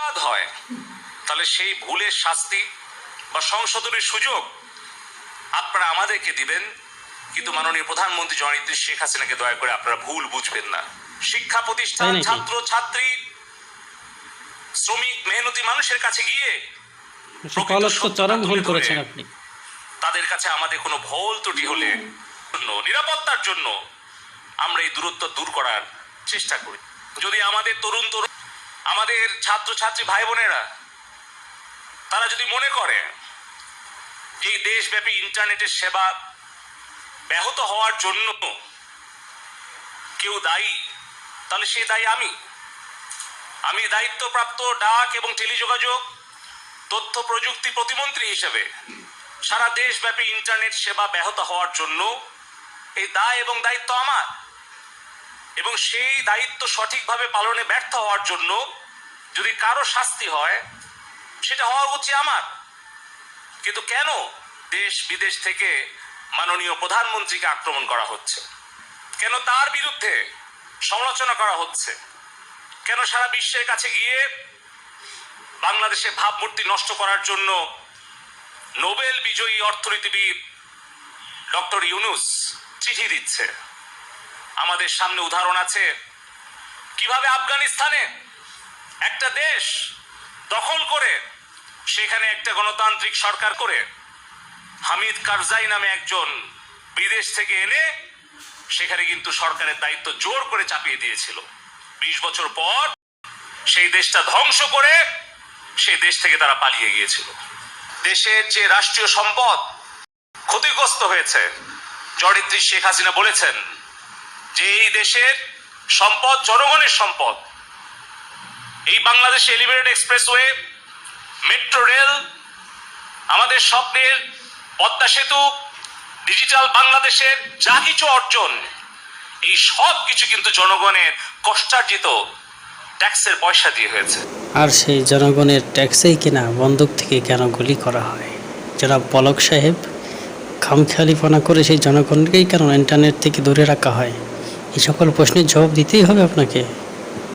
অপরাধ হয় তাহলে সেই ভুলের শাস্তি বা সংশোধনের সুযোগ আপনারা আমাদেরকে দিবেন। কিন্তু মাননীয় প্রধানমন্ত্রী জননেত্রী শেখ হাসিনাকে দয়া করে আপনারা ভুল বুঝবেন না। শিক্ষা প্রতিষ্ঠান ছাত্র ছাত্রী শ্রমিক মেহনতি মানুষের কাছে গিয়ে চরম ভুল করেছেন আপনি। তাদের কাছে আমাদের কোনো ভুল ত্রুটি হলে নিরাপত্তার জন্য আমরা এই দূরত্ব দূর করার চেষ্টা করি। যদি আমাদের তরুণ তরুণ আমাদের ছাত্রছাত্রী ভাই বোনেরা তারা যদি মনে করে যে দেশব্যাপী ইন্টারনেটের সেবা ব্যাহত হওয়ার জন্য কেউ দায়ী, তাহলে সে দায়ী আমি। আমি দায়িত্বপ্রাপ্ত ডাক এবং টেলিযোগাযোগ, তথ্য প্রযুক্তি প্রতিমন্ত্রী হিসেবে সারা দেশব্যাপী ইন্টারনেট সেবা ব্যাহত হওয়ার জন্য এই দায় এবং দায়িত্ব আমার। এবং সেই দায়িত্ব সঠিকভাবে পালনে ব্যর্থ হওয়ার জন্য যদি কারও শাস্তি হয়, সেটা হওয়া উচিত আমার। কিন্তু কেন দেশ বিদেশ থেকে মাননীয় প্রধানমন্ত্রীকে আক্রমণ করা হচ্ছে? কেন তার বিরুদ্ধে সমালোচনা করা হচ্ছে? কেন সারা বিশ্বের কাছে গিয়ে বাংলাদেশের ভাবমূর্তি নষ্ট করার জন্য নোবেল বিজয়ী অর্থনীতিবিদ ডক্টর ইউনুস চিঠি দিচ্ছে? আমাদের সামনে উদাহরণ আছে, কীভাবে আফগানিস্তানে একটা দেশ দখল করে, সেখানে একটা গণতান্ত্রিক সরকার করে, হামিদ কারজাই নামে একজন বিদেশ থেকে এনে সেখানে কিন্তু সরকারের দায়িত্ব জোর করে চাপিয়ে দিয়েছিল। বিশ বছর পর সেই দেশটা ধ্বংস করে সেই দেশ থেকে তারা পালিয়ে গিয়েছিল। দেশের যে রাষ্ট্রীয় সম্পদ ক্ষতিগ্রস্ত হয়েছে জরিত্রী শেখ হাসিনা বলেছেন যে এই দেশের সম্পদ জনগণের সম্পদ এই Bangladesh elevated expressway metro rail আমাদের স্বপ্নের পদ্মা সেতু ডিজিটাল বাংলাদেশের যা কিছু অর্জন, এই সব কিছু কিন্তু জনগণের কষ্টার্জিত ট্যাক্সের পয়সা দিয়ে হয়েছে। আর সেই জনগণের ট্যাক্সেই কিনা বন্দুক থেকে কেন গুলি করা হয়? যারা পলক সাহেব, খামখেয়ালিপনা করে সেই জনগণকেই কেন ইন্টারনেট থেকে দূরে রাখা হয়? এই সকল প্রশ্নের জবাব দিতেই হবে আপনাকে।